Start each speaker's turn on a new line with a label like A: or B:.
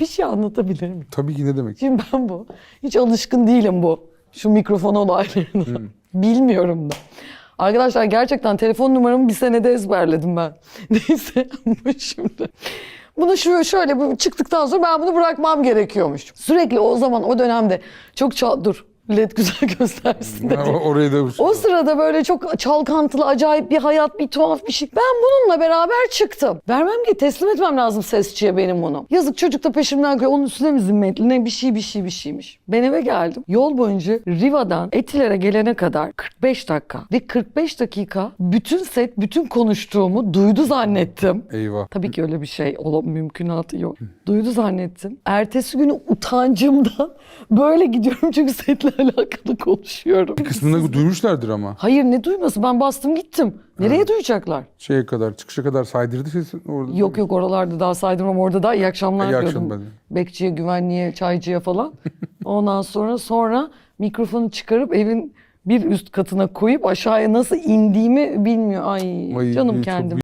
A: Bir şey anlatabilir miyim?
B: Tabii ki ne demek?
A: Şimdi ben bu. Hiç alışkın değilim bu. Şu mikrofon olaylarına. Bilmiyorum da. Arkadaşlar gerçekten telefon numaramı bir senede ezberledim ben. Neyse bu şimdi. Bunu şu şöyle bu çıktıktan sonra ben bunu bırakmam gerekiyormuş. Sürekli o zaman o dönemde çok çal dur led güzel göstersin dedi.
B: Orayı da
A: O sırada böyle çok çalkantılı, acayip bir hayat, bir tuhaf bir şey. Ben bununla beraber çıktım. Vermem ki teslim etmem lazım sesçiye benim bunu. Yazık çocuk da peşimden koyuyor. Onun üstüne mi zimmetli ne bir şey bir şey bir şeymiş. Ben eve geldim. Yol boyunca Riva'dan Etiler'e gelene kadar 45 dakika. Ve 45 dakika bütün set, bütün konuştuğumu duydu zannettim.
B: Eyvah.
A: Tabii ki öyle bir şey olan mümkünatı yok. Duydu zannettim. Ertesi günü utancımdan böyle gidiyorum çünkü setle alakalı konuşuyorum.
B: Bir kısmını duymuşlardır ama.
A: Hayır ne duyması ben bastım gittim. Nereye duyacaklar?
B: Şeye kadar, çıkışa kadar saydırdı sesin orada.
A: Yok yok oralarda daha saydırmam orada da iyi akşamlar
B: İyi
A: diyordum.
B: akşamlar.
A: Bekçiye, güvenliğe, çaycıya falan. Ondan sonra sonra mikrofonu çıkarıp evin bir üst katına koyup aşağıya nasıl indiğimi bilmiyor. Ay,
B: Ay,
A: canım kendim.